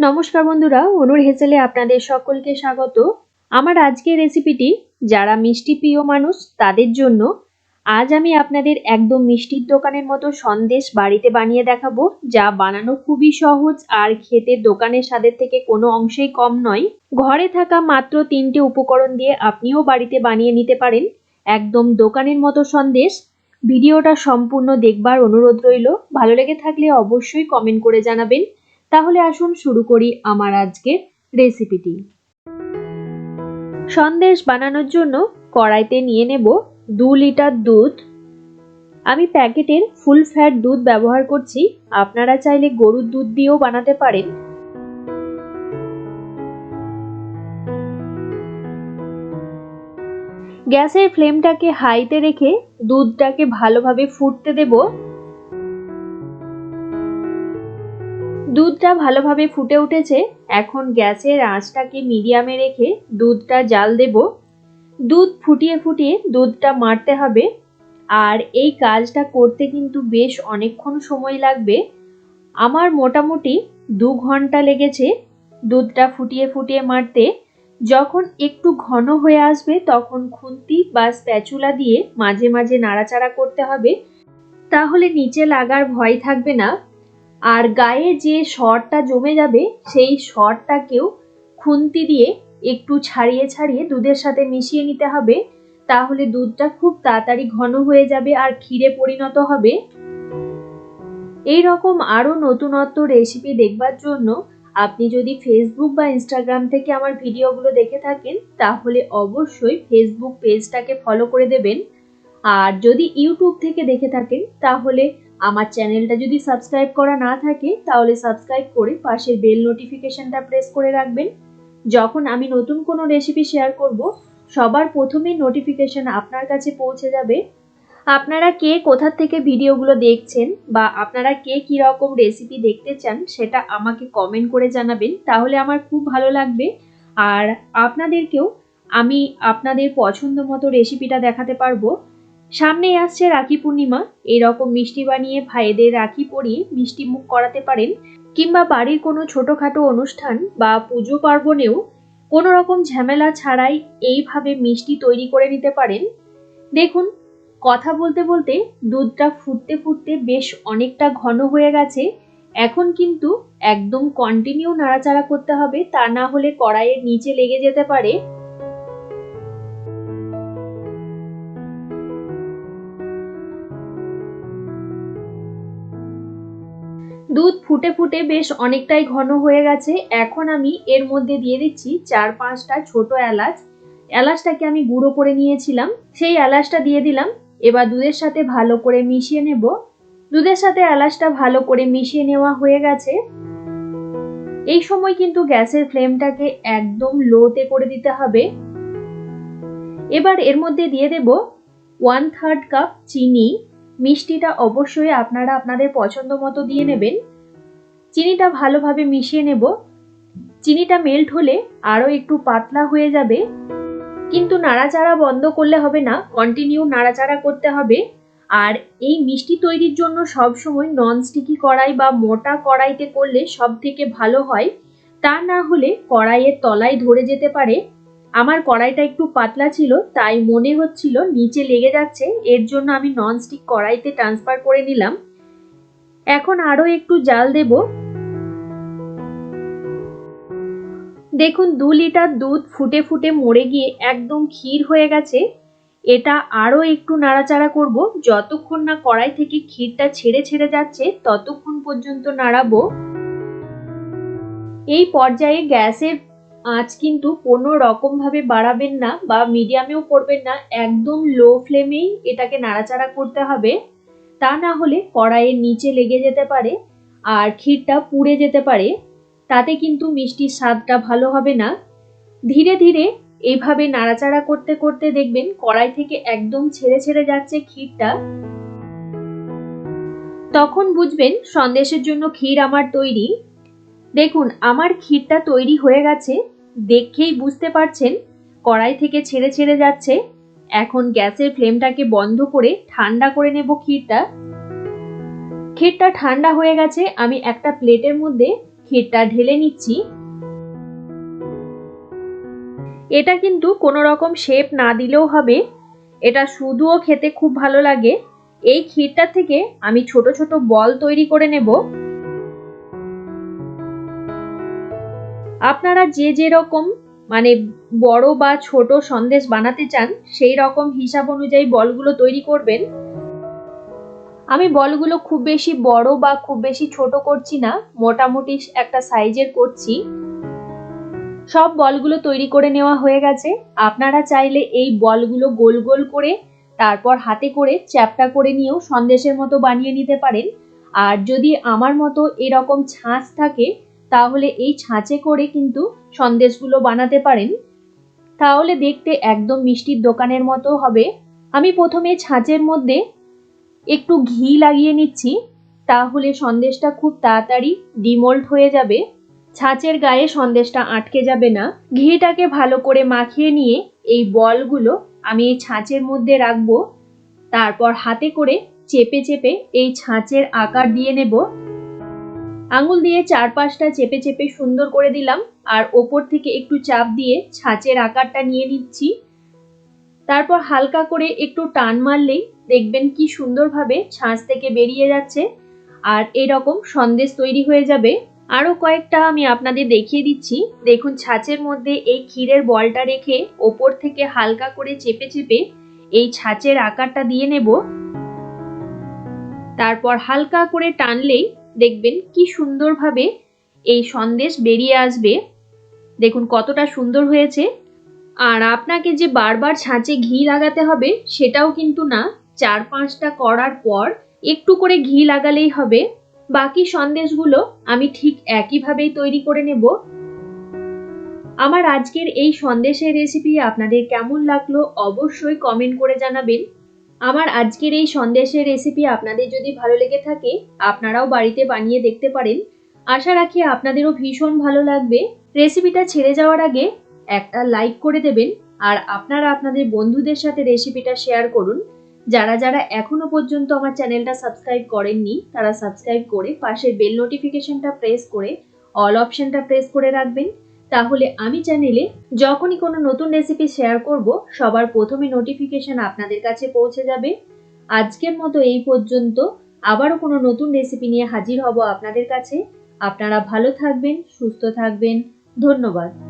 নমস্কার বন্ধুরা, অনুর হেসেলে আপনাদের সকলকে স্বাগত। আমার আজকের রেসিপিটি, যারা মিষ্টি প্রিয় মানুষ, তাদের জন্য আজ আমি আপনাদের একদম মিষ্টির দোকানের মতো সন্দেশ বাড়িতে বানিয়ে দেখাবো, যা বানানো খুবই সহজ আর খেতে দোকানের স্বাদের থেকে কোনো অংশেই কম নয়। ঘরে থাকা মাত্র তিনটে উপকরণ দিয়ে আপনিও বাড়িতে বানিয়ে নিতে পারেন। একদম দোকানের মতো সন্দেশ। ভিডিওটা সম্পূর্ণ দেখবার অনুরোধ রইল। ভালো লেগে থাকলে অবশ্যই কমেন্ট করে জানাবেন। তাহলে আসুন শুরু করি আমার আজকের রেসিপিটি। সন্দেশ বানানোর জন্য কড়াইতে নিয়ে নেব দু লিটার দুধ। আমি প্যাকেটের ফুল ফ্যাট দুধ ব্যবহার করছি, আপনারা চাইলে গরুর দুধ দিয়েও বানাতে পারেন। গ্যাসের ফ্লেমটাকে হাইতে রেখে দুধটাকে ভালোভাবে ফুটতে দেবো। দুধটা ভালোভাবে ফুটে উঠেছে, এখন গ্যাসের আঁচটাকে মিডিয়ামে রেখে দুধটা জাল দেব। দুধ ফুটিয়ে ফুটিয়ে দুধটা মারতে হবে। আর এই কাজটা করতে কিন্তু বেশ অনেকক্ষণ সময় লাগবে। আমার মোটামুটি দু ঘণ্টা লেগেছে দুধটা ফুটিয়ে ফুটিয়ে মারতে। যখন একটু ঘন হয়ে আসবে তখন খুন্তি বা স্প্যাচুলা দিয়ে মাঝে মাঝে নাড়াচাড়া করতে হবে। তাহলে নিচে লাগার ভয় থাকবে না। আর গায়ে যে সরটা জমে যাবে, সেই সরটাকেও খুন্তি দিয়ে একটু ছাড়িয়ে ছাড়িয়ে দুধের সাথে মিশিয়ে নিতে হবে। তাহলে দুধটা খুব তাড়াতাড়ি ঘন হয়ে যাবে আর ক্ষীরে পরিণত হবে। এই রকম আরও নতুনত্ব রেসিপি দেখবার জন্য আপনি যদি ফেসবুক বা ইনস্টাগ্রাম থেকে আমার ভিডিওগুলো দেখে থাকেন, তাহলে অবশ্যই ফেসবুক পেজটাকে ফলো করে দেবেন। আর যদি ইউটিউব থেকে দেখে থাকেন, তাহলে আমার চ্যানেলটা যদি সাবস্ক্রাইব করা না থাকে, তাহলে সাবস্ক্রাইব করে পাশের বেল নোটিফিকেশনটা প্রেস করে রাখবেন। যখন আমি নতুন কোনো রেসিপি শেয়ার করব, সবার প্রথমেই নোটিফিকেশন আপনার কাছে পৌঁছে যাবে। আপনারা কে কোথা থেকে ভিডিওগুলো দেখছেন বা আপনারা কে কী রকম রেসিপি দেখতে চান, সেটা আমাকে কমেন্ট করে জানাবেন। তাহলে আমার খুব ভালো লাগবে। আর আপনাদেরকেও আমি আপনাদের পছন্দ মতো রেসিপিটা দেখাতে পারব। সামনেই আসছে রাখি পূর্ণিমা। এরকম মিষ্টি বানিয়ে ভাইদের রাখি পরিয়ে মিষ্টি মুখ করাতে পারেন, কিংবা বাড়ির কোনো ছোটোখাটো অনুষ্ঠান বা পুজো পার্বণেও কোনো রকম ঝামেলা ছাড়াই এইভাবে মিষ্টি তৈরি করে নিতে পারেন। দেখুন, কথা বলতে বলতে দুধটা ফুটতে ফুটতে বেশ অনেকটা ঘন হয়ে গেছে। এখন কিন্তু একদম কন্টিনিউ নাড়াচাড়া করতে হবে, তা না হলে কড়াইয়ের নিচে লেগে যেতে পারে। দুধ ফুটে ফুটে বেশ অনেকটাই ঘন হয়ে গেছে। এখন আমি এর মধ্যে দিয়ে দিচ্ছি চার পাঁচটা ছোট এলাচ। এলাচটাকে আমি গুঁড়ো করে নিয়েছিলাম। সেই এলাচটা দিয়ে দিলাম। এবার দুধের সাথে ভালো করে মিশিয়ে নেব। দুধের সাথে এলাচটা ভালো করে মিশিয়ে নেওয়া হয়ে গেছে। এই সময় কিন্তু গ্যাসের ফ্লেমটাকে একদম লোতে করে দিতে হবে। এবার এর মধ্যে দিয়ে দেব ওয়ান থার্ড কাপ চিনি। মিষ্টিটা অবশ্যই আপনারা আপনাদের পছন্দ মতো দিয়ে নেবেন। চিনিটা ভালোভাবে মিশিয়ে নেব। চিনিটা মেল্ট হলে আরও একটু পাতলা হয়ে যাবে। কিন্তু নাড়াচাড়া বন্ধ করলে হবে না কন্টিনিউ নাড়াচাড়া করতে হবে। আর এই মিষ্টি তৈরির জন্য সব সময় নন স্টিকি কড়াই বা মোটা কড়াইতে করলে সব থেকে ভালো হয়। তা না হলে কড়াইয়ের তলায় ধরে যেতে পারে। আমার কড়াইটা একটু পাতলা ছিল, তাই মনে হচ্ছিল নিচে লেগে যাচ্ছে, এর জন্য আমি ননস্টিক কড়াইতে ট্রান্সফার করে নিলাম। এখন আরও একটু জাল দেব। দেখুন, দু লিটার দুধ ফুটে ফুটে মরে গিয়ে একদম ক্ষীর হয়ে গেছে। এটা আরও একটু নাড়াচাড়া করব। যতক্ষণ না কড়াই থেকে ক্ষীরটা ছেড়ে ছেড়ে যাচ্ছে, ততক্ষণ পর্যন্ত নাড়াবো। এই পর্যায়ে গ্যাসের আঁচ কিন্তু কোনো রকমভাবে বাড়াবেন না বা মিডিয়ামেও করবেন না, একদম লো ফ্লেমেই এটাকে নাড়াচাড়া করতে হবে। তা না হলে কড়াইয়ের নিচে লেগে যেতে পারে আর ক্ষীরটা পুড়ে যেতে পারে। তাতে কিন্তু মিষ্টির স্বাদটা ভালো হবে না। ধীরে ধীরে এইভাবে নাড়াচাড়া করতে করতে দেখবেন কড়াই থেকে একদম ছেড়ে ছেড়ে যাচ্ছে ক্ষীরটা। তখন বুঝবেন সন্দেশের জন্য ক্ষীর আমার তৈরি। দেখুন, আমার ক্ষীরটা তৈরি হয়ে গেছে। দেখেই বুঝতে পারছেন, কড়াই থেকে ছেড়ে ছেড়ে যাচ্ছে। এখন গ্যাসের ফ্লেমটাকে বন্ধ করে ঠান্ডা করে নেব ক্ষীরটা। ক্ষীরটা ঠান্ডা হয়ে গেছে, আমি একটা প্লেটের মধ্যে ক্ষীরটা ঢেলে নিচ্ছি। এটা কিন্তু কোনো রকম শেপ না দিলেও হবে। এটা শুধুও খেতে খুব ভালো লাগে। এই ক্ষীরটা থেকে আমি ছোট ছোট বল তৈরি করে নেব। আপনারা যে যে রকম মানে বড় বা ছোট সন্দেশ বানাতে চান, সেই রকম হিসাব অনুযায়ী বলগুলো তৈরি করবেন। আমি বলগুলো খুব বেশি বড় বা খুব বেশি ছোট করছি না, মোটামুটি একটা সাইজের করছি। সব বলগুলো তৈরি করে নেওয়া হয়ে গেছে। আপনারা চাইলে এই বলগুলো গোল গোল করে, তারপর হাতে করে চ্যাপটা করে নিয়েও সন্দেশের মতো বানিয়ে নিতে পারেন। আর যদি আমার মতো এরকম ছাঁচ থাকে তাহলে এই ছাঁচে করে কিন্তু সন্দেশগুলো বানাতে পারেন। তাহলে দেখতে একদম মিষ্টির দোকানের মতো হবে। আমি প্রথমে ছাঁচের মধ্যে একটু ঘি লাগিয়ে নিচ্ছি। তাহলে সন্দেশটা খুব তাড়াতাড়ি ডিমোল্ড হয়ে যাবে। ছাঁচের গায়ে সন্দেশটা আটকে যাবে না। ঘিটাকে ভালো করে মাখিয়ে নিয়ে এই বলগুলো আমি এই ছাঁচের মধ্যে রাখব। তারপর হাতে করে চেপে চেপে এই ছাঁচের আকার দিয়ে নেব। আঙুল দিয়ে চারপাশটা চেপে চেপে সুন্দর করে দিলাম, আর ওপর থেকে একটু চাপ দিয়ে ছাঁচের আকারটা নিয়ে নিচ্ছি। তারপর হালকা করে একটু টান মারলেই দেখবেন কি সুন্দরভাবে ছাঁচ থেকে বেরিয়ে যাচ্ছে, আর এরকম সন্দেশ তৈরি হয়ে যাবে। আরও কয়েকটা আমি আপনাদের দেখিয়ে দিচ্ছি। দেখুন, ছাঁচের মধ্যে এই ক্ষীরের বলটা রেখে ওপর থেকে হালকা করে চেপে চেপে এই ছাঁচের আকারটা দিয়ে নেব। তারপর হালকা করে টানলেই দেখবেন কি সুন্দরভাবে এই সন্দেশ বেরিয়ে আসবে। দেখুন কতটা সুন্দর হয়েছে। আর আপনাকে যে বারবার ছাঁচে ঘি লাগাতে হবে সেটাও কিন্তু না। চার পাঁচটা করার পর একটু করে ঘি লাগালেই হবে। বাকি সন্দেশগুলো আমি ঠিক একইভাবেই তৈরি করে নেব। আমার আজকের এই সন্দেশের রেসিপি আপনাদের কেমন লাগল অবশ্যই কমেন্ট করে জানাবেন। আমার আজকের এই সন্দেশের রেসিপি আপনাদের যদি ভালো লেগে থাকে, আপনারাও বাড়িতে বানিয়ে দেখতে পারেন। আশা রাখি আপনাদেরও ভীষণ ভালো লাগবে। রেসিপিটা ছেড়ে যাওয়ার আগে একটা লাইক করে দেবেন আর আপনারা আপনাদের বন্ধুদের সাথে রেসিপিটা শেয়ার করুন। যারা যারা এখনও পর্যন্ত আমার চ্যানেলটা সাবস্ক্রাইব করেননি, তারা সাবস্ক্রাইব করে পাশের বেল নোটিফিকেশনটা প্রেস করে অল অপশনটা প্রেস করে রাখবেন। তাহলে আমি চ্যানেলে যখনই কোনো নতুন রেসিপি শেয়ার করব, সবার প্রথমে নোটিফিকেশন আপনাদের কাছে পৌঁছে যাবে। আজকের মতো এই পর্যন্ত। আবারও কোনো নতুন রেসিপি নিয়ে হাজির হব আপনাদের কাছে। আপনারা ভালো থাকবেন, সুস্থ থাকবেন। ধন্যবাদ।